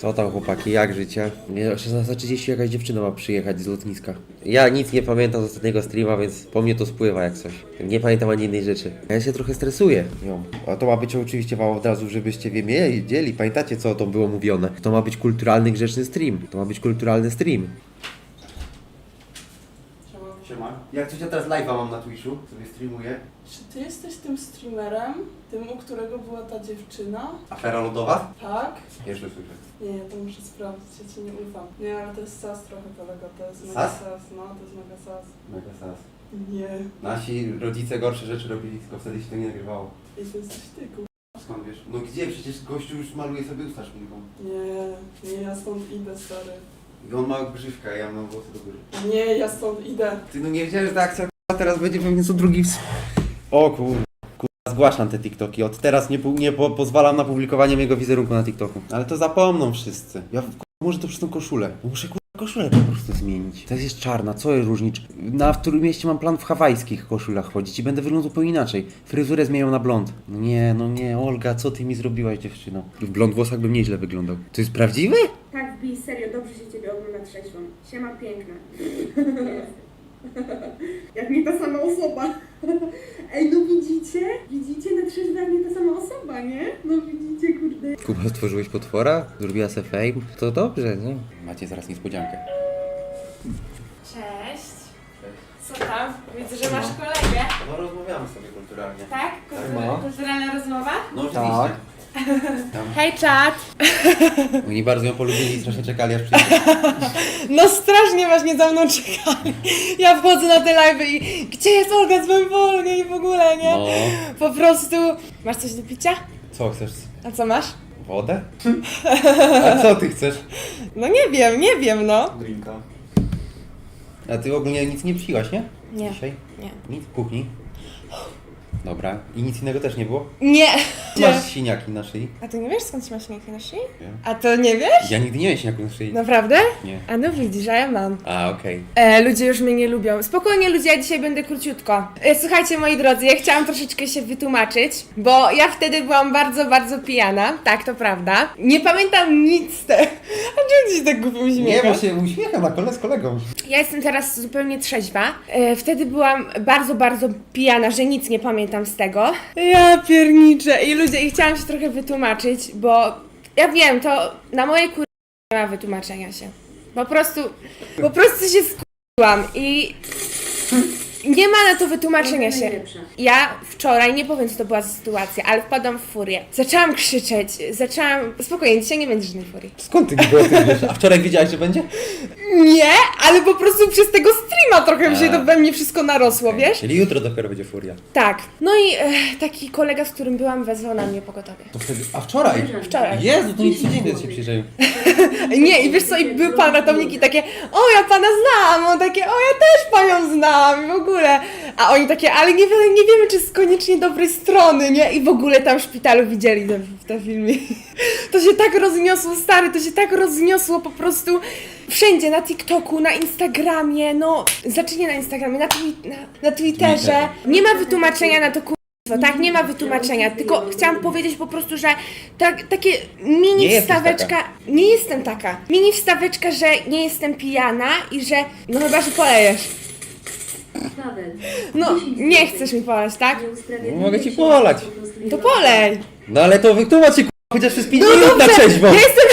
Co tam chłopaki, jak życie? Nie, o 16.30 jakaś dziewczyna ma przyjechać z lotniska. Ja nic nie pamiętam z ostatniego streama, więc po mnie to spływa jak coś. Nie pamiętam ani jednej rzeczy. Ja się trochę stresuję. nią. A to ma być oczywiście wam od razu, żebyście wie- wiedzieli. Pamiętacie co to było mówione? To ma być kulturalny, grzeczny stream. To ma być kulturalny stream. Siema. Jak coś ja teraz live'a mam na Twitchu, sobie streamuję. Czy ty jesteś tym streamerem, tym, u którego była ta dziewczyna? Afera lodowa? Tak? Jeszcze słyszę. Nie, to muszę sprawdzić, ja ci nie ufam. Nie, ale to jest sas trochę, kolego, to jest mega Sas? sas. No, to jest mega sas. Mega sas. Nie, Nasi rodzice gorsze rzeczy robili, tylko wtedy się to nie nagrywało. i to jesteś ty, ku... Skąd wiesz? No gdzie? Przecież gościu już maluje sobie usta szminką. Nie, nie, ja stąd idę, stary. I on ma grzywkę, a ja mam włosy do góry. Nie, ja stąd idę. Ty no nie wiedziałem, że ta akcja k***a, teraz będzie pewnie co drugi ws... O kur... Kurwa, zgłaszam te TikToki. Od teraz nie, pu- nie po, pozwalam na publikowanie mojego wizerunku na TikToku. Ale to zapomną wszyscy. Ja k***a, może to przez tą koszulę. Muszę kurwa koszulę po prostu zmienić. To jest czarna, co jest różnic? Na w którym mieście mam plan w hawajskich koszulach chodzić i będę wyglądał zupełnie inaczej. Fryzurę zmienią na blond. No nie, no nie, Olga, co ty mi zrobiłaś dziewczyno? W blond włosach bym nieźle wyglądał. To jest prawdziwe? Tak, wbij, serio, dobrze się ciebie ogląda trzeźwą. Siema piękna. Jak nie ta sama osoba. Ej, no widzicie? Widzicie? Na trzeźwo jak nie ta sama osoba, nie? No widzicie, kurde. Kuba, stworzyłeś potwora? Zrobiła se fame? To dobrze, nie? Macie zaraz niespodziankę. Cześć. Co tam? Widzę, że masz kolegę. No rozmawiamy sobie kulturalnie. Tak? Kultur- No. Kulturalna rozmowa? No oczywiście. Hej, czat. Oni bardzo ją polubili i strasznie czekali aż przyjdzie. No strasznie właśnie za mną czekali. Ja wchodzę na te live i gdzie jest Olga z Wolnie i w ogóle, nie? No. Po prostu... Masz coś do picia? Co chcesz? A co masz? Wodę? A co ty chcesz? No nie wiem, nie wiem, no. Drinka. A ty ogólnie nic nie piłaś, nie? Nie. Dzisiaj? Nie. Nic w kuchni? Dobra. I nic innego też nie było? Nie. Masz siniaki na szyi? A ty nie wiesz skąd masz śniegi na szyi? Wiem. A to nie wiesz? Ja nigdy nie miałem siniaków na szyi. Naprawdę? Nie. A no widzisz, a ja mam. A, okej. E, ludzie już mnie nie lubią. Spokojnie ludzie, ja dzisiaj będę króciutko. E, słuchajcie moi drodzy, ja chciałam troszeczkę się wytłumaczyć, bo ja wtedy byłam bardzo, bardzo pijana, tak to prawda. Nie pamiętam nic z tego. A czemu ci się tak głupio Nie, uśmiecha? bo się uśmiecham na kole z kolegą. Ja jestem teraz zupełnie trzeźwa. E, wtedy byłam bardzo, bardzo pijana, że nic nie pamiętam z tego. Ja pierniczę. I ludzie, i chciałam się trochę wytłumaczyć, bo ja wiem, to na mojej kur... nie ma wytłumaczenia się. Po prostu, po prostu się skupiłam i nie ma na to wytłumaczenia się. Ja wczoraj, nie powiem co to była za sytuacja, ale wpadłam w furię. Zaczęłam krzyczeć, zaczęłam... Spokojnie, dzisiaj nie będzie żadnej furii. Skąd ty było ty wiesz? A wczoraj wiedziałeś, że będzie? Nie, ale po prostu przez tego streama trochę mi się to we mnie wszystko narosło, wiesz? Czyli jutro dopiero będzie furia. Tak. No i e, taki kolega, z którym byłam, wezwał na mnie pogotowie. To wtedy... A wczoraj? Wczoraj. Jezu, to nic codziennie się przyjrzeją. Nie, i wiesz co, i był pan ratownik i takie, o ja pana znam, on takie, o ja też panią znam i w ogóle. A oni takie, ale nie, wiemy- nie wiemy, czy z koniecznie dobrej strony, nie? I w ogóle tam w szpitalu widzieli te, te filmy. To się tak rozniosło, stary, to się tak rozniosło po prostu wszędzie, na TikToku, na Instagramie, no, znaczy nie na Instagramie, na, twi- na, na Twitterze. Twitterze. Nie ma wytłumaczenia na to, ku- tak, nie ma wytłumaczenia, tylko chciałam powiedzieć po prostu, że tak, takie mini Nie jesteś wstaweczka, nie jestem taka, mini wstaweczka, że nie jestem pijana i że, no chyba, że polejesz. Paweł. No, 10 nie chcesz mi polać, tak? Mogę ci polać. To polej. No ale to wytłumacz się, k***a, chociaż przez 5 No minut na trzeźwo. ja jestem,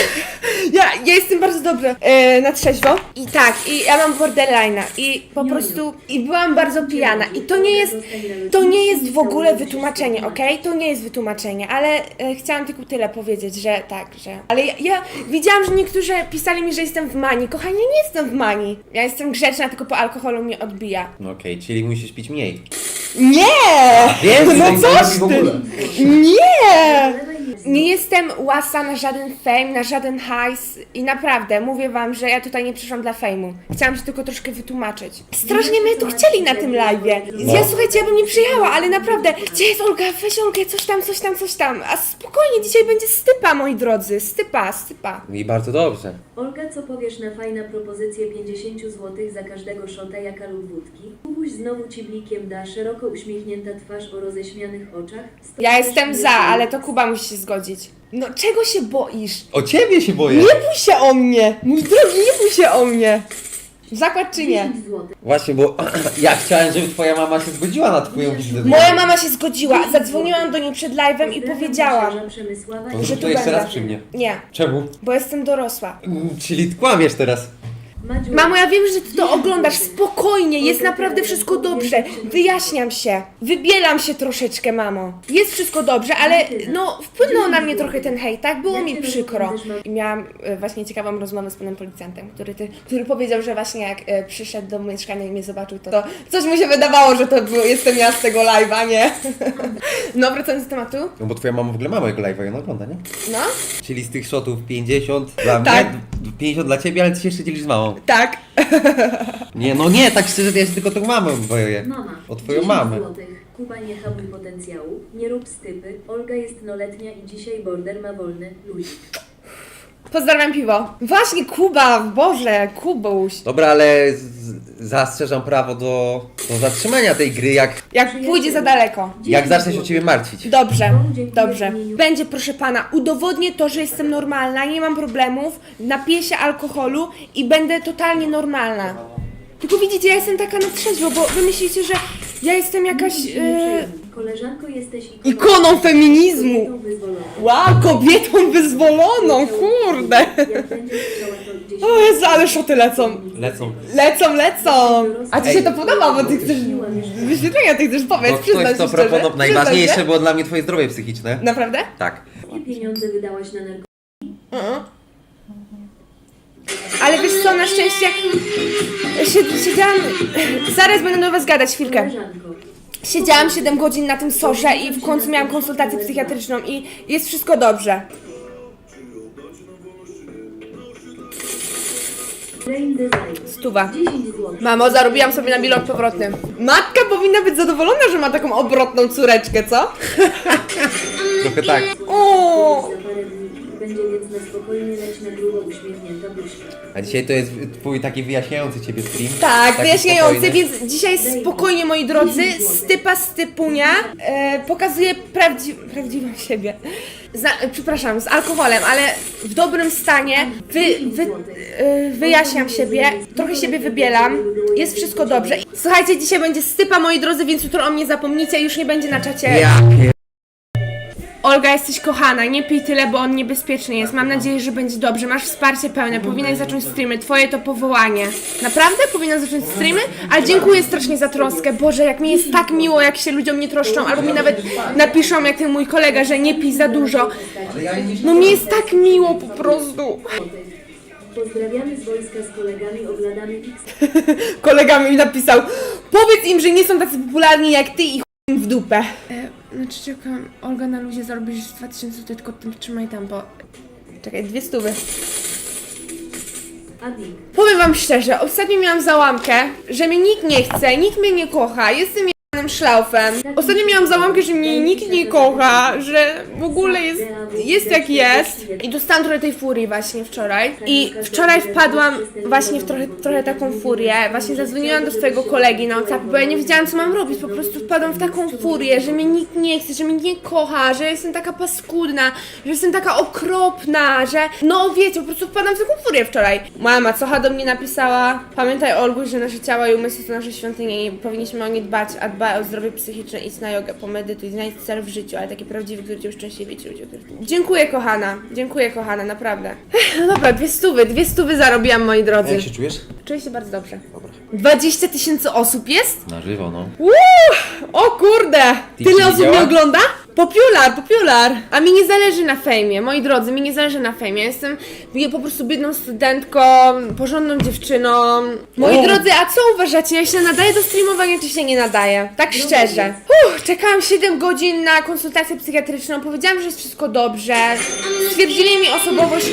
ja, jestem bardzo dobrze e, na trzeźwo i tak, i ja mam borderline'a i po prostu, i byłam bardzo pijana i to nie jest, to nie jest w ogóle wytłumaczenie, okej? To nie jest wytłumaczenie, ale e, chciałam tylko tyle powiedzieć, że tak, że... Ale ja, ja widziałam, że niektórzy pisali mi, że jestem w manii. Kochani, nie jestem w manii. Ja jestem grzeczna, tylko po alkoholu mnie odbija. No okej, czyli musisz pić mniej. Nie! Więcej No w ogóle. Nie! Nie jestem łasa na żaden fame, na żaden hajs i naprawdę, mówię wam, że ja tutaj nie przyszłam dla fejmu. Chciałam się tylko troszkę wytłumaczyć. Strasznie mnie tu chcieli na tym live'ie. Ja słuchajcie, ja bym nie przyjechała, ale naprawdę, gdzie jest Olga? Weź Olgę, coś tam, coś tam, coś tam. A spokojnie, dzisiaj będzie stypa, moi drodzy. Stypa, stypa. I bardzo dobrze. Olga, co powiesz na fajna propozycję 50 zł za każdego szota jaka lub wódki? Kubuś znowu ci blikiem da, szeroko uśmiechnięta twarz o roześmianych oczach. Ja jestem za, ale to Kuba musi się zgodzić. No czego się boisz? O ciebie się boję! Nie bój się o mnie! Mój drogi, nie bój się o mnie! Zakład czy nie? 10 zł. Właśnie, bo ja chciałem, żeby twoja mama się zgodziła na twoją wizytę. Moja mama się zgodziła. Zadzwoniłam do niej przed live'em i powiedziałam, To że zrób tu to jeszcze będę. raz przy mnie. Nie, Czemu? bo jestem dorosła. Mm, Czyli kłamiesz teraz. Mamo, ja wiem, że ty to oglądasz. Spokojnie, jest naprawdę wszystko dobrze. Wyjaśniam się. Wybielam się troszeczkę, mamo. Jest wszystko dobrze, ale no wpłynął na mnie trochę ten hejt, tak? Było mi przykro. I miałam e, właśnie ciekawą rozmowę z panem policjantem, który, ty, który powiedział, że właśnie jak e, przyszedł do mieszkania i mnie zobaczył, to, to coś mu się wydawało, że to było, jestem ja z tego live'a, nie? No, wracając do tematu. No bo twoja mama w ogóle ma mojego live'a i ona ogląda, nie? No, Czyli z tych shotów 50 dla Tak. mnie, 50 dla ciebie, ale ty się jeszcze dzielisz z mamą. Tak. Nie, no nie, tak szczerze, to ja się tylko tą mamę boję. Mama. O twoją 10 mamę. Złotych. Kuba nie hamuj potencjału, nie rób stypy. Olga jest noletnia i dzisiaj border ma wolny. Luzik. Pozdrawiam piwo. Właśnie, Kuba, Boże, Kubuś. Dobra, ale z- z- zastrzeżam prawo do, do zatrzymania tej gry, jak, Jak pójdzie za daleko. jak zacznie się o ciebie martwić. Dobrze, dobrze. Będzie, proszę pana, udowodnię to, że jestem normalna, nie mam problemów, napiję się alkoholu i będę totalnie normalna. Tylko widzicie, ja jestem taka na trzeźwo, bo wy myślicie, że ja jestem jakaś... E... Koleżanko jesteś Ikoną feminizmu. Wow, kobietą wyzwoloną, kurde. O Jezu, ale szoty lecą. Lecą. Lecą, lecą. A ci się Ej. to podoba, bo ty chcesz... Wyświetlenia ty chcesz powiedz, Bo przyznaj ktoś się to szczerze. proponował. Przyznaj Najważniejsze się. było dla mnie twoje zdrowie psychiczne. Naprawdę? Tak. Jakie pieniądze wydałaś na narkotyki? Mhm. Ale wiesz co, na szczęście sie- siedziałam... Zaraz będę do was gadać chwilkę. Siedziałam 7 godzin na tym sorze i w końcu miałam konsultację psychiatryczną i jest wszystko dobrze. Stuwa. 10 zł. Mamo, zarobiłam sobie na bilok powrotny. Matka powinna być zadowolona, że ma taką obrotną córeczkę, co? Trochę tak. O, będzie więc na spokojnie leć na grubo uśmiechnięta buźka. A dzisiaj to jest twój taki wyjaśniający ciebie stream. Tak, Taki wyjaśniający, spokojny. więc dzisiaj spokojnie, moi drodzy, stypa stypunia e, pokazuje prawdzi prawdziwą siebie. Za, e, przepraszam, z alkoholem, ale w dobrym stanie. Wy, wy, e, wyjaśniam siebie, trochę siebie wybielam, jest wszystko dobrze. Słuchajcie, dzisiaj będzie stypa, moi drodzy, więc jutro o mnie zapomnijcie, już nie będzie na czacie. Ja pier... Olga, jesteś kochana, nie pij tyle, bo on niebezpieczny jest. Mam nadzieję, że będzie dobrze. Masz wsparcie pełne, powinnaś zacząć streamy. Twoje to powołanie. Naprawdę? Powinnaś zacząć streamy? Ale dziękuję strasznie za troskę. Boże, jak mi jest tak miło, jak się ludziom nie troszczą, albo mi nawet napiszą, jak ten mój kolega, że nie pij za dużo. No mi jest tak miło po prostu. Pozdrawiamy z wojska z kolegami, oglądamy X. Kolega mi napisał, powiedz im, że nie są tacy popularni jak ty i chuj im w dupę. Znaczy czekam, Olga na luzie zarobisz 2000 zł, tylko tym trzymaj tam, bo... Czekaj, dwie stówy. Adik. Powiem wam szczerze, ostatnio miałam załamkę, że mnie nikt nie chce, nikt mnie nie kocha, jestem jebanym szlaufem. Ostatnio miałam załamkę, że mnie nikt nie kocha, że w ogóle jest, jest jak jest. I dostałam trochę tej furii właśnie wczoraj. I wczoraj wpadłam właśnie w trochę, trochę taką furię. Właśnie zadzwoniłam do swojego kolegi na WhatsApp, bo ja nie wiedziałam co mam robić. Po prostu wpadłam w taką furię, że mnie nikt nie chce, że mnie nie kocha, że jestem taka paskudna, że jestem taka okropna, że no wiecie, po prostu wpadłam w taką furię wczoraj. Moja macocha do mnie napisała, pamiętaj Olgu, że nasze ciała i umysły to nasze świątynie i powinniśmy o nie dbać, a dbaj o zdrowie psychiczne, idź na jogę, pomedytuj, znajdź cel w życiu, ale taki prawdziwy, który cię uszczęśliwi ci ludzie. Dziękuję kochana, dziękuję kochana, naprawdę. No dobra, dwie stówy, dwie stówy zarobiłam moi drodzy. Jak się czujesz? Czuję się bardzo dobrze. Dobra. 20 tysięcy osób jest? Na żywo, no. Uuu, o kurde! Ty Tyle ci osób mnie ogląda? Popular, popular! A mi nie zależy na fejmie, moi drodzy, mi nie zależy na fejmie. Jestem ja po prostu biedną studentką, porządną dziewczyną. Moi drodzy, a co uważacie? Ja się nadaję do streamowania, czy się nie nadaję? Tak szczerze. Uff, czekałam 7 godzin na konsultację psychiatryczną, powiedziałam, że jest wszystko dobrze. Stwierdzili mi osobowość...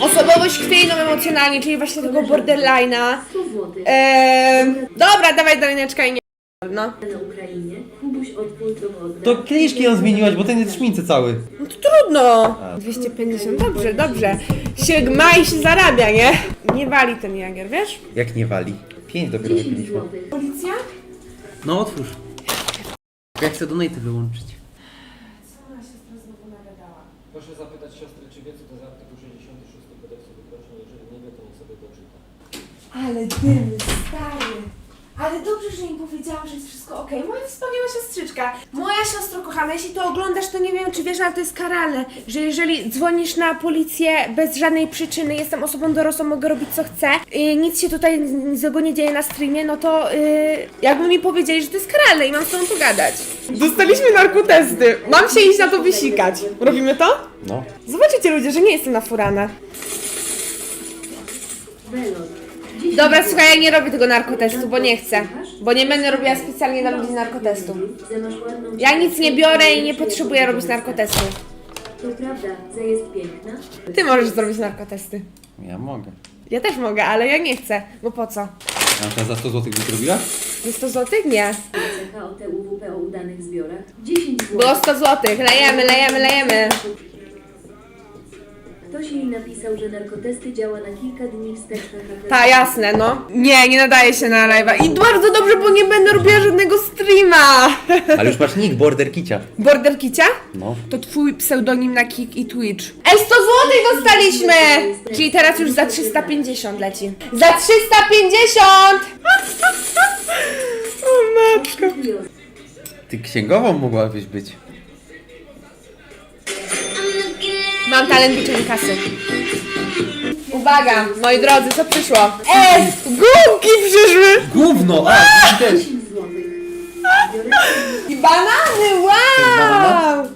Osobowość chwiejną emocjonalnie, czyli właśnie tego borderline'a. 100 zł. Eee, dobra, dawaj Darineczka i nie... No. Na Ukrainie Kubuś odpuntował od To kieliszki ją zmieniłaś, bo ten jest szmince cały. No to trudno. 250, dobrze, dobrze. Się i się zarabia, nie? Nie wali ten jagier, wiesz? Jak nie wali? Pięć dopiero 10 wypiliśmy. Policja? No otwórz. Ja chcę donate wyłączyć. Co ona się teraz znowu nagadała? Proszę zapytać siostry, czy wie, co to za artykuł 66 kodeksu wykroczeń. Jeżeli nie wie, to niech sobie doczyta. Ale dym, stary. Ale dobrze, że im powiedziałam, że jest wszystko okej. Moja wspaniała siostrzyczka. Moja siostro kochana, jeśli to oglądasz, to nie wiem, czy wiesz, ale to jest karalne, że jeżeli dzwonisz na policję bez żadnej przyczyny, jestem osobą dorosłą, mogę robić co chcę, i nic się tutaj złego nie dzieje na streamie, no to yy, jakby mi powiedzieli, że to jest karalne i mam z tobą pogadać. Dostaliśmy narkotesty. Mam się iść na to wysikać. Robimy to? No. Zobaczycie ludzie, że nie jestem na furana. Belon. Dobra, słuchaj, ja nie robię tego narkotestu, bo nie chcę. Bo nie będę robiła specjalnie dla ludzi narkotestu. Ja nic nie biorę i nie potrzebuję robić narkotestu. To prawda, że jest piękna. Ty możesz zrobić narkotesty. Ja mogę. Ja też mogę, ale ja nie chcę. Bo po co? A teraz za 100 zł byś zrobiła? Jest to złotych? Nie. CH o TUWP o udanych zbiorach. 10 zł. Było 100 złotych. Lejemy, lejemy, lejemy. Ktoś jej napisał, że narkotesty działa na kilka dni wstecz na. Ta, jasne, no. Nie, nie nadaje się na live'a. I bardzo dobrze, bo nie będę robiła żadnego streama. Ale już masz nick, Border Kicia. Border Kicia? No. To twój pseudonim na Kik i Twitch. Ej, 100 złotych dostaliśmy! Czyli teraz już za 350 leci. Za 350! o matko. Ty księgową mogłabyś być. Mam talent liczenia kasy. Uwaga, moi drodzy, co przyszło? Ej, gumki przyszły! Gówno! A, ty też! 10 zł. I banany, wow!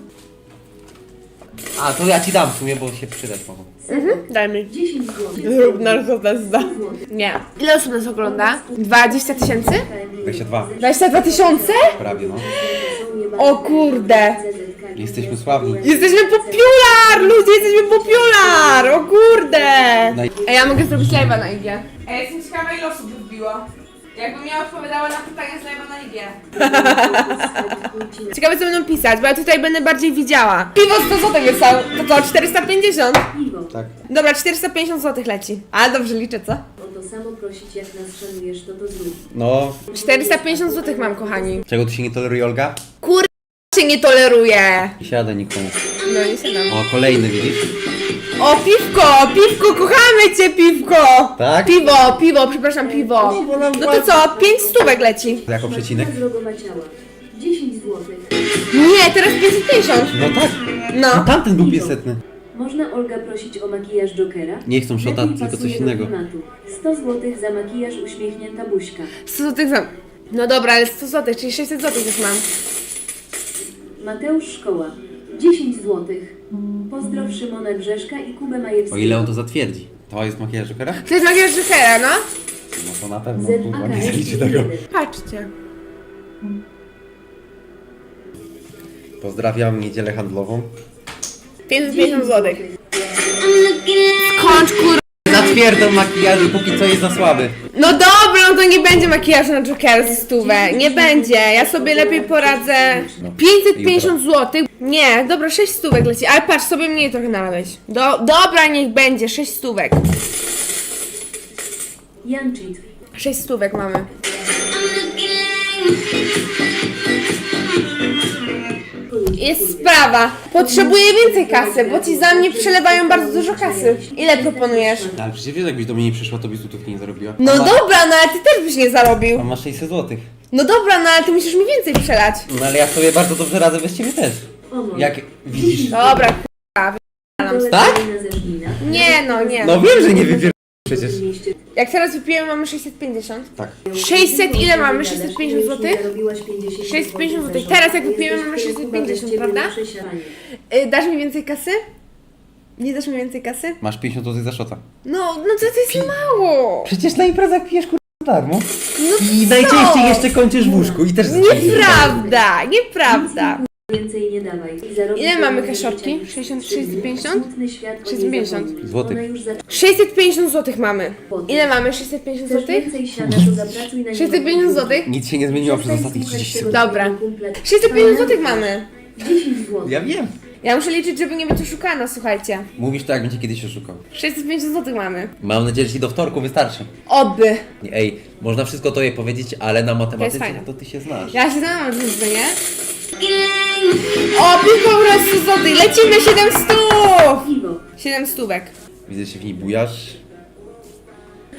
A, to ja ci dam w sumie, bo się przydać mogą. Daj mi. 10 zł. Rób narkotesta. Nie. Ile osób nas ogląda? 20 tysięcy? 22. 22 tysiące? Prawie, no. O kurde. Jesteśmy sławni. Jesteśmy popular! Ludzie, jesteśmy popular! O kurde! Ej, ja mogę zrobić live'a na IG. Ej, jestem ciekawa ile osób wbiło. Jakbym ja odpowiadała na pytania z live'a na IG. Ciekawe co będą pisać, bo ja tutaj będę bardziej widziała. Piwo 100 zł wysłał, to to 450. Piwo. Tak. Dobra, 450 zł leci. Ale dobrze liczę, co? O to samo prosić jak nas szanujesz, to to zrób. No. 450 zł mam, kochani. Czego tu się nie toleruje, Olga? Kur... się nie toleruje. Nie siada nikomu. No nie siadam. O, kolejny, widzisz? O, piwko, piwko, kochamy cię, piwko! Tak? Piwo, piwo, przepraszam, piwo. No to co, 5 stówek leci. Jako przecinek? Zdrogowa ciała. 10 zł. Nie, teraz 550. No tak. No. Tamten był piesetny. Można Olga prosić o makijaż Jokera? Nie chcą szota, Lepiej tylko pasuje coś do innego. klimatu. 100 zł za makijaż uśmiechnięta buźka. 100 zł za... No dobra, ale 100 zł, czyli 600 zł już mam. Mateusz Szkoła. 10 zł. Pozdrow Szymona Grzeszka i Kubę Majewskiego. O ile on to zatwierdzi. To jest makijaż Jokera? To jest makijaż Jokera, no? No to na pewno, kurwa, nie zaliczy tego. Patrzcie. Pozdrawiam niedzielę handlową. 550 zł. Skończ kur... Zatwierdzam makijażu, póki co jest za słaby. No dobra, no to nie będzie makijażu na Jokera za stówę. Nie będzie. Ja sobie lepiej poradzę. 550 zł. Nie, dobra, 6 stówek leci. Ale patrz, sobie mniej trochę nalałeś. Do, dobra, niech będzie, 6 stówek. Janczyt. 6 stówek mamy. Jest sprawa. Potrzebuję więcej kasy, bo ci za mnie przelewają bardzo dużo kasy. Ile proponujesz? No, ale przecież wiesz, jakbyś do mnie nie przyszła, to byś złotówki nie zarobiła. No dobra, no ale ty też byś nie zarobił. On ma 600 złotych. No dobra, no ale ty musisz mi więcej przelać. No ale ja sobie bardzo dobrze radzę bez ciebie też. Jak widzisz. Dobra, k***a. Tak? Ze Żlina. Nie no, nie. No wiem, że nie wypier... przecież. Jak teraz wypijemy, mamy 650. Tak. 600 ile mamy? 650 zł? Zarobiłaś 50 650 zł. Teraz jak wypijemy, mamy 650, prawda? Y, dasz mi więcej kasy? Nie dasz mi więcej kasy? Masz 50 złotych za szota. No, no to, to jest mało. Przecież na imprezach pijesz kur... darmo. No I co? najczęściej jeszcze kończysz w łóżku i też... Nieprawda, nieprawda. Więcej nie dawaj. Ile mamy kaszorki? życie. 60, 650? Smutny świat o 650 niej zapomnij. złotych. Ona już za... 650 zł mamy. Ile mamy? 650 Chcesz zł? więcej siana, to zapracuj na 650 zł? Nic się nie zmieniło przez ostatnich słuchać 30 tego sekund. Dobra. kumpla. 650 zł mamy. 10 zł. Ja wiem. Ja muszę liczyć, żeby nie być oszukana, słuchajcie. Mówisz to, jak będzie kiedyś oszukał. 650 zł mamy. Mam nadzieję, że ci do wtorku wystarczy. Oby. Ej, można wszystko to je powiedzieć, ale na matematyce fajne. to ty się znasz. Ja się znam z nie? O, piłko po prostu złoty. Lecimy 7 stów! Piwo. 7 stówek. Widzę, że się w niej bujasz.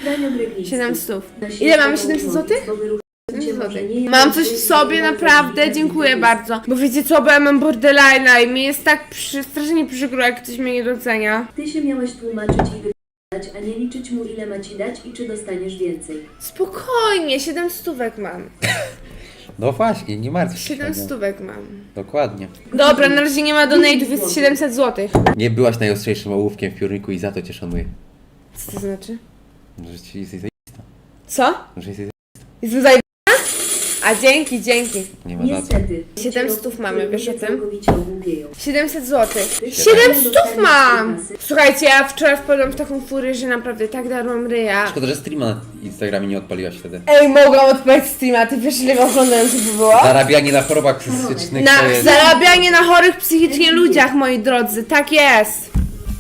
Franio Brygliński. 700. Na Ile mamy? światową 700 złotych? Mam coś w sobie, naprawdę, dziękuję bardzo. Bo wiecie co, bo ja mam borderline'a i mi jest tak przy, strasznie przykro, jak ktoś mnie nie docenia. Ty się miałeś tłumaczyć i wypowiadać, a nie liczyć mu ile ma ci dać i czy dostaniesz więcej. Spokojnie, 7 stówek mam. No właśnie, nie martw się. 7 Ania. stówek mam. Dokładnie. Dobra, na razie nie ma donate'ów, jest 700 złotych. Nie byłaś najostrzejszym ołówkiem w piórniku i za to cię szanuję. Co to znaczy? Że ci jesteś Co? że jesteś Jestem? A dzięki, dzięki. nie ma za co. Niestety. 700 mamy, wiesz o tym? Całkowicie ogłupieją. 700 zł. 700 mam! Słuchajcie, ja wczoraj wpadłam w taką furię, że naprawdę tak darłam ryja. Szkoda, że streama na Instagramie nie odpaliłaś wtedy. Ej, mogłam odpalić streama, ty wiesz ile oglądających by było? Zarabianie na chorobach psychicznych to Na jest... zarabianie na chorych psychicznie ludziach, moi drodzy, tak jest.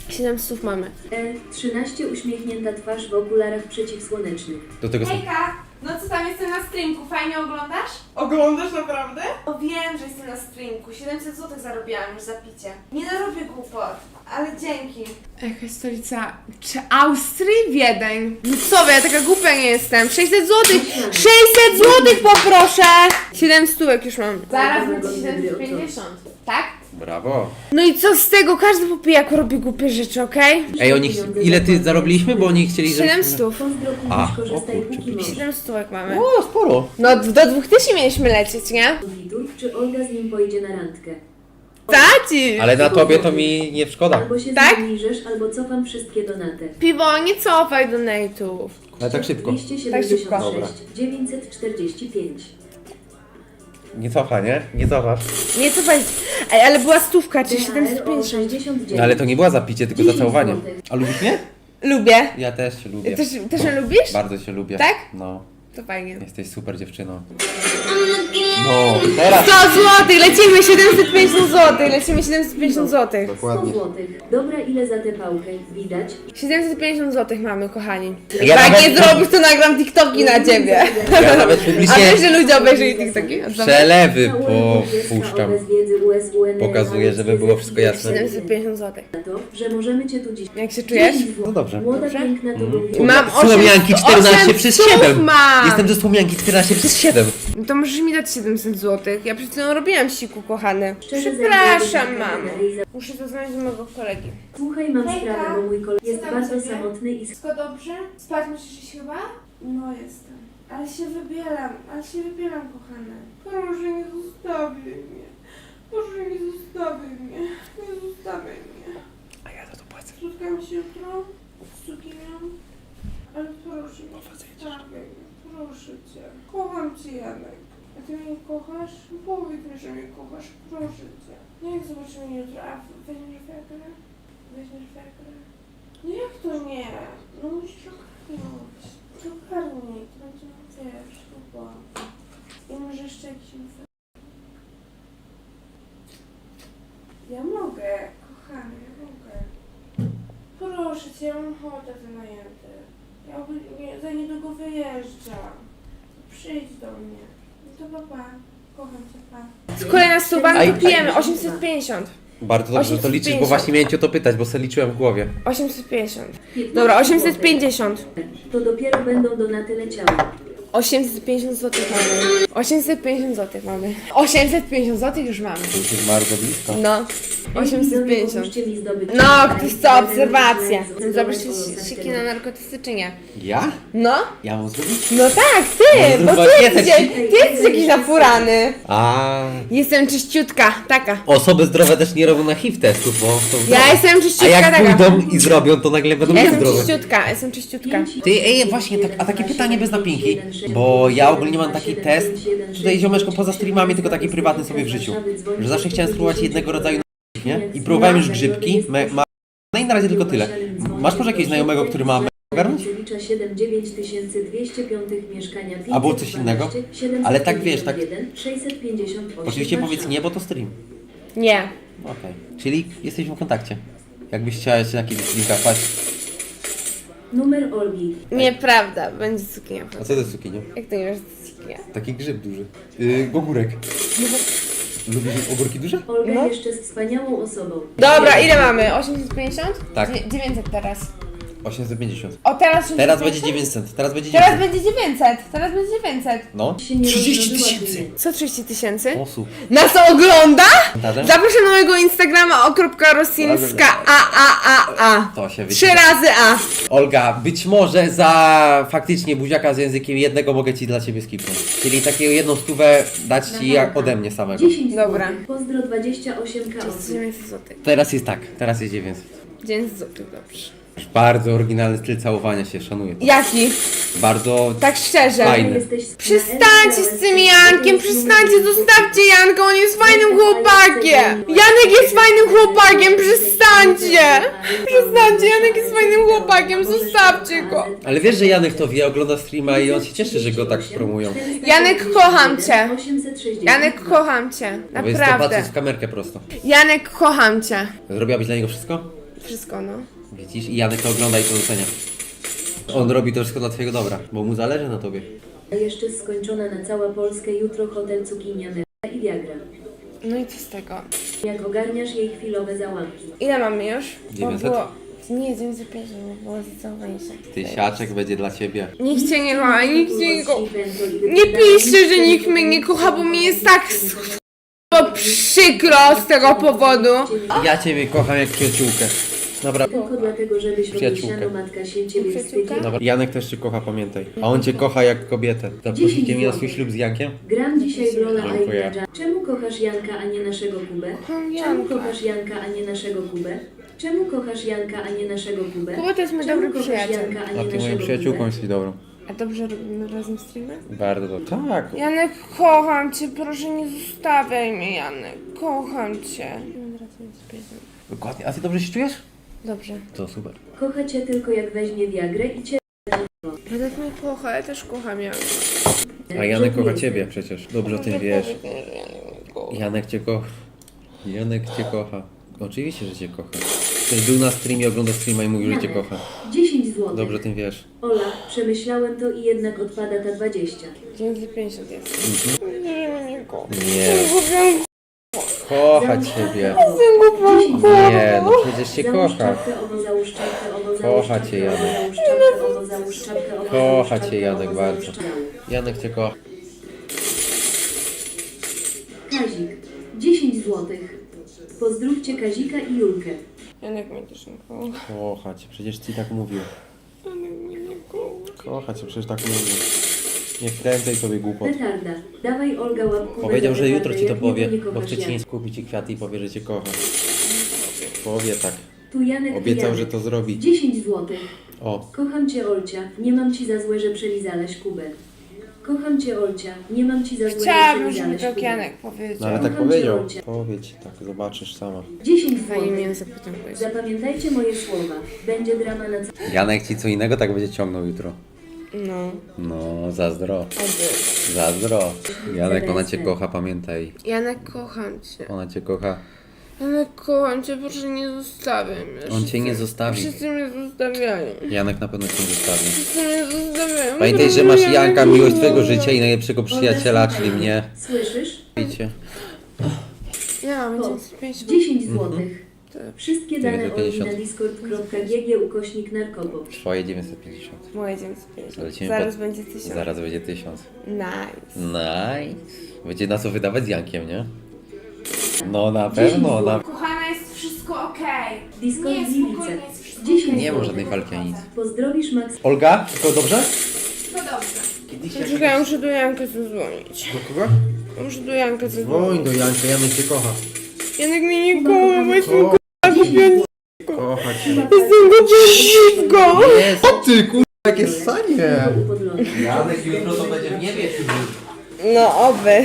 700 mamy. E, 13 uśmiechnięta twarz w okularach przeciwsłonecznych. Do tego są... Hejka, no co tam, jestem na streamku, fajnie oglądasz? Oglądasz naprawdę? O wiem, że jestem na streamku, 700 zł zarobiłam już za picie. Nie narobię głupot, ale dzięki. Jaka stolica, czy Austrii? Wiedeń. No co wy, ja taka głupia nie jestem. 600 zł, 600 zł poproszę! 7 stówek już mam. Zaraz będzie 750, tak? Brawo. No i co z tego? Każdy popijak robi głupie rzeczy, okej? Ej, oni... ch- Ile ty zarobiliśmy? Bo oni chcieli... żeby- 7 stów. Pozdro A, kupisz, korzystaj o kurczę, póki możesz. 7 stówek mamy. O, sporo. No do dwóch tysięcy mieliśmy lecieć, nie? Widur, czy Olga z nim pojedzie na randkę? Taci! Ale na tobie to mi nie szkoda. Albo się Tak? z nim liżesz, albo cofam wszystkie donaty. Piwo, nie cofaj donate'ów. Ale tak szybko. 276, szybko. Dobra. 945. Nie cofa, nie? Nie cofasz. Nie cofaj. Ej, ale była stówka, czy DHR o 750. 69. No ale to nie była za picie, tylko za całowanie. A lubisz mnie? Lubię. Ja też cię lubię. Też, też lubisz? Bardzo cię lubię. Tak? No, To fajnie. jesteś super dziewczyną. No, teraz. 100 zł, lecimy 750 zł, lecimy 750 zł. 100 złotych. Dobra, ile za tę pałkę? Widać? 750 zł mamy, kochani. Ja Jak nawet- nie zrobisz, to nagram TikToki na ciebie. Ja nawet A publicznie wiesz, że ludzie obejrzeli TikToki? Od zawsze? przelewy popuszczam. Pokazuję, żeby było wszystko jasne. 750 zł. To, że możemy cię tu dziś... Jak się czujesz? No dobrze. Młoda, Dobrze? piękna to był Mam Słomianki 8 14 przez 7. mam. Jestem do Słomianki 14 przez 7. No To możesz mi dać 700 zł. Ja przed chwilą robiłam siku, kochany. Szczerze Przepraszam, zajmuję się mamo. analizą. Muszę zadzwonić do mojego kolegi. Słuchaj, mam Hejka. sprawę, bo mój kolega jest Co tam bardzo sobie? samotny i Wszystko dobrze? Spać musisz iść chyba? No jestem. Ale się wybieram, ale się wybieram, kochany. Proszę, nie zostawię mnie. Proszę, nie zostawię mnie. Nie zostawię mnie. A ja za to płacę. Spotkamy się jutro z cukinią. Ale proszę, nie mnie. Proszę cię. Kocham cię, Janek. A ty mnie kochasz? Powiedz mi, że mnie kochasz. Proszę cię. No jak zobaczymy jutro? A weźmiesz wiagrę? Weźmiesz wiagrę? Jak to nie? No musisz ogarnąć. Ogarnij, to będzie, wiesz, chyba. I może jeszcze jakiś. Ja mogę, kochany, ja mogę. Proszę cię, ja mam hotel wynajęty. Ja ogólnie- nie, za niedługo wyjeżdżam. Przyjdź do mnie. No to papa. Kocham cię, pa. Z kolejna suba, Aj, no to pijemy. 850. Bardzo dobrze, że to liczysz, bo 850. właśnie miałem cię o to pytać, bo sobie liczyłem w głowie. 850. 15 Dobra, złotych. 850. To dopiero będą donaty leciały. 850 zł mamy. 850 zł mamy. 850 zł już mamy. To już jest bardzo blisko. No. 850. Pomóżcie mi zdobyć No, chce obserwację. Będę Zobaczcie siki na narkotycy czy nie. Ja? No? Ja mam zrobić? No tak, ty! Bo ty jesteś, ty jesteś jakiś nafurany. A Jestem czyściutka, taka. Osoby zdrowe też nie robią na HIV testów, bo są Ja zdrowe. jestem A czyściutka, jak taka. pójdą i zrobią, to nagle będą Ja jestem niezdrowe. czyściutka, jestem czyściutka. Ty, ej, właśnie, tak, a takie pytanie bez napięki, bo ja ogólnie mam taki test, tutaj ziomeczko poza streamami, tylko taki prywatny sobie w życiu, że zawsze chciałem spróbować jednego rodzaju nie? I próbowałem już grzybki, me, ma, no i na razie tylko tyle. Masz może jakiegoś znajomego, który ma ogarnąć? Licza 7 9205 mieszkania Albo coś innego? 512, Ale tak wiesz, tak- 751, 658 Oczywiście powiedz nie, bo to stream. Nie. Okej, czyli jesteśmy w kontakcie. Jakbyś chciała jeszcze na kiedyś linka wpaść. Numer Olgi. Nieprawda, będzie cukinia. A co to jest cukinio? Jak to nie wiesz, to jest cukinia? Taki grzyb duży. Yy, ogórek. Lubisz ogórki duże? Olga No. jeszcze z wspaniałą osobą. Dobra, ile mamy? 850? Tak. Dzie- 900 teraz. 850. O, teraz Teraz będzie 900, teraz będzie Teraz 900. będzie 900, teraz będzie 900. No. się nie 30 rozrodziła tysięcy! Co 30 tysięcy? Osób. Nas ogląda? Komentarzem? Zapraszam na mojego Instagrama okropka.rosinska a a a a. To się Trzy wytnie. razy a. Olga, być może za faktycznie buziaka z językiem jednego mogę ci dla ciebie skipnąć. Czyli taką jedną stówę dać ci jak ode mnie samego. 10 Dobra. złotych. Pozdro 28 osób. 900 zł. Teraz jest tak, teraz jest 900. 900 zł, dobrze. Bardzo oryginalny styl całowania się, szanuję. to. Jaki? Bardzo Tak szczerze. Fajny. Przestańcie z tym Jankiem, przestańcie, zostawcie Janka, on jest fajnym chłopakiem. Janek jest fajnym chłopakiem, przestańcie. Przestańcie, Janek jest fajnym chłopakiem, zostawcie go. Ale wiesz, że Janek to wie, ogląda streama i on się cieszy, że go tak promują. Janek, kocham cię. 860. Janek, kocham cię. Bo jest to Naprawdę. patrzysz w kamerkę prosto. Janek, kocham cię. Zrobiłabyś dla niego wszystko? Wszystko, no. Widzisz? I Janek to ogląda i to docenia. On robi to wszystko dla twojego dobra, bo mu zależy na tobie. A jeszcze skończona na całą Polskę jutro hotel Cukinia Nera i Viagra. No i co z tego? Jak ogarniasz jej chwilowe załamki. Ile mamy już? Bo 900? było... Nie, 950, bo było zacałowanie się. Tysiaczek będzie dla ciebie. Nikt cię nie kocha, nikt cię nie kocha. Nie piszcie, że nikt mnie nie kocha, bo mi jest tak s- przykro z tego powodu. Ja ciebie kocham jak przyjaciółkę. Dobra. Tylko dlatego, żebyś Przyjaciółkę. robił matka się ciebie Przyjaciółkę? wstydzi. Dobra. Janek też cię kocha, pamiętaj. A on cię kocha jak kobietę. Zaprosicie mnie na swój ślub z Jankiem? Gram dzisiaj w Lola Dziękuję. Czemu kochasz Janka, a nie naszego Kubę? Kocham Czemu Janka. kochasz Janka, a nie naszego Kubę? Czemu kochasz Janka, a nie naszego Kubę? Kuba to jest mój Czemu dobry kochasz przyjaciel. Janka, a nie A ty moją naszego przyjaciółką Kubę? jesteś dobrą. A dobrze robimy razem streamy? Bardzo dobrze. Tak. Janek, kocham cię, proszę nie zostawiaj mnie, Janek. Kocham cię. Dokładnie. A ty dobrze się czujesz? Dobrze. To super. Kocha cię tylko jak weźmie Viagrę i cię Janek mnie kocha, ja też kocham Janka. A Janek kocha ciebie przecież. Dobrze o tym wiesz. Janek cię kocha. Janek cię kocha. Oczywiście, że cię kocha. Ktoś był na streamie, ogląda streama i mówił, że cię kocha. 10 zł. Dobrze o tym wiesz. Ola, przemyślałem to i jednak odpada ta 20. 950 jest. Nie, nie kocha. Nie. Kocha ciebie. Nie, no przecież cię kocha. Kocha cię, Janek. Kocha cię, Janek, bardzo. Janek cię kocha. Kazik, 10 zł. Pozdrówcie Kazika i Julkę. Janek mnie też nie kocha. Kocha cię, przecież ci tak mówił. Janek mnie nie kocha. Kocha cię, przecież tak mówił. Nie wkręcaj sobie głupot. Petarda, dawaj Olga. Powiedział, że jutro ci to powie, bo kochasz chce ci kwiaty i powie, że cię kocha. Powie tak. Tu Janek Obiecał, Janek. że to zrobi. 10 zł. O, Kocham cię Olcia, nie mam ci za złe, że przelizałeś Kubę. Kocham cię Olcia, nie mam ci za złe, że Chciałabym, żeby przelizałeś to. Janek powiedział. no ale tak powiedział. Powie ci tak, zobaczysz sama. 10 Fajnie zł. mnie zapytam powiedzieć. Zapamiętajcie moje słowa. Będzie drama na Janek ci co innego tak będzie ciągnął jutro. No, No, zazdro. oby. Zazdro. Janek, ona cię kocha, pamiętaj. Janek, kocham cię. Ona cię kocha. Janek, kocham cię, proszę nie zostawiaj mnie. On cię nie zostawi. Wszyscy mnie zostawiają. Janek na pewno cię nie zostawi. Wszyscy mnie zostawiają. Pamiętaj, że masz Janka, miłość twojego życia i najlepszego przyjaciela, czyli mnie. Słyszysz? Widzicie? Ja mam O, 950. 10 złotych. Tak. Wszystkie dane Olgi 950. na discord.gg ukośnik narkobo. Twoje 950. Moje 950. Lecimy Zaraz po- będzie 1000. Zaraz będzie 1000. Nice. Nice. Będzie na co wydawać z Jankiem, nie? No na pewno, na... Kochana, jest wszystko okej. Discord Nie, Gliwice. spokojnie, jest wszystko 10 Nie ma żadnej walki ani nic. Pozdrowisz Max. Olga? Wszystko dobrze? To dobrze. Czekaj, ja muszę do Janka zadzwonić. Do kogo? Ja Muszę do Janka zadzwonić. Dzwoń do Janka, Janek cię kocha. Janek mnie nie kocha, bo jestem Ko- głupią Kocha cię. Jestem dziwką. Jest. O ty, kurwa, jakie sanie! Janek jutro to będzie w niebie. No oby.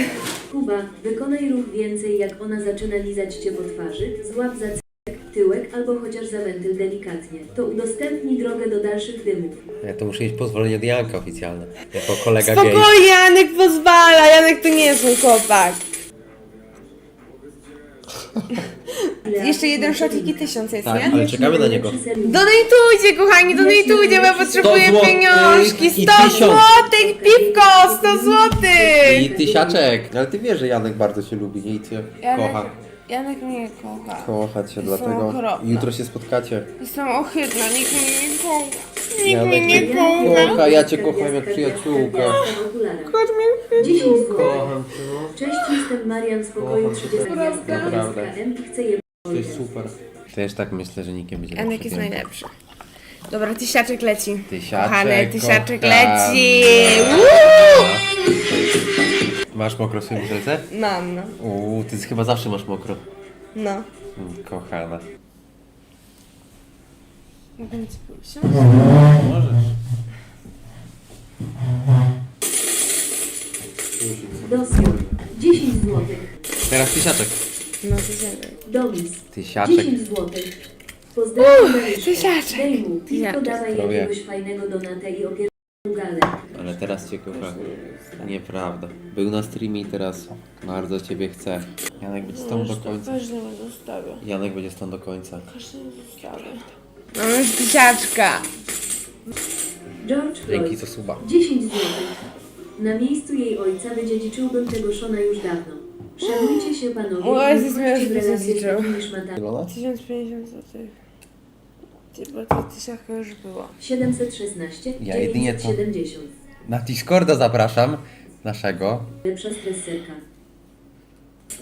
Kuba, wykonaj ruch więcej, jak ona zaczyna lizać cię po twarzy. Złap za cyk, tyłek albo chociaż za wentyl delikatnie. To udostępni drogę do dalszych dymów. Ja to muszę mieć pozwolenie od Janka oficjalne. Jako kolega gay. Spokojnie, Janek pozwala. Janek to nie jest mój chłopak. Jeszcze jeden szotik i tysiąc jest, Tak, nie? ale czekamy na niego. Donajtujcie, kochani, donajtujcie, bo ja potrzebuję 100 pieniążki. i 100 1000. złotych, piwko, 100 I złotych. tysiaczek. Ale ty wiesz, że Janek bardzo się lubi i cię Janek- kocha. Janek mnie nie kocha. Kochać się, Jestem dlatego okropna. jutro się spotkacie. Jestem ohydna, nikt mnie nie kocha. Nikt Janek mnie nie cię kocha. kocha, ja cię kocham jak przyjaciółkę. W okularach. Chodź mnie 10 zł. Kocham cię, no. Cześć, jestem Marian z pokoju 30 gwiazdka Naprawdę. M i chcę je To jest super. Też tak myślę, że nikt nie będzie Janek lepszy jest najlepszy. Dobra, tysiaczek leci. Tysiaczek, Kochany, tysiaczek leci. Masz mokro w swojej butelce? Mam, no. Uuu, ty chyba zawsze masz mokro. No. Mm, Kochana. Mogę ci pójść? Możesz. Dosio. 10 zł. Teraz tysiaczek. No, tysiaczek. Domis. Tysiaczek. 10 zł. Pozdrawiam Marysię. tysiaczek. Daj mu, tylko Tysiaczek. dawaj Zdrowie. jakiegoś fajnego donatę i opierdolę galę. Ale teraz cię kocha. Nieprawda. Był na streamie i teraz bardzo ciebie chce. Janek będzie z tobą do końca. Każdy mnie zostawia. Janek będzie z tobą do końca. Każdy mnie zostawia. Mamy. George Dzięki Floyd. za suba. 10 zł. Na miejscu jej ojca wydziedziczyłbym tego Szona już dawno. Szanujcie się panowie. I ojciec nie mnie wchodźcie w relacje z wydziedziczył. takimi szmatami. Ilona? 1050 zł. Bo to tysiaka już było. 716, Ja jedynie to- 970. Na Discorda zapraszam. Naszego. Streserka.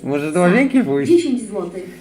Może do łazienki pójść. 10 zł.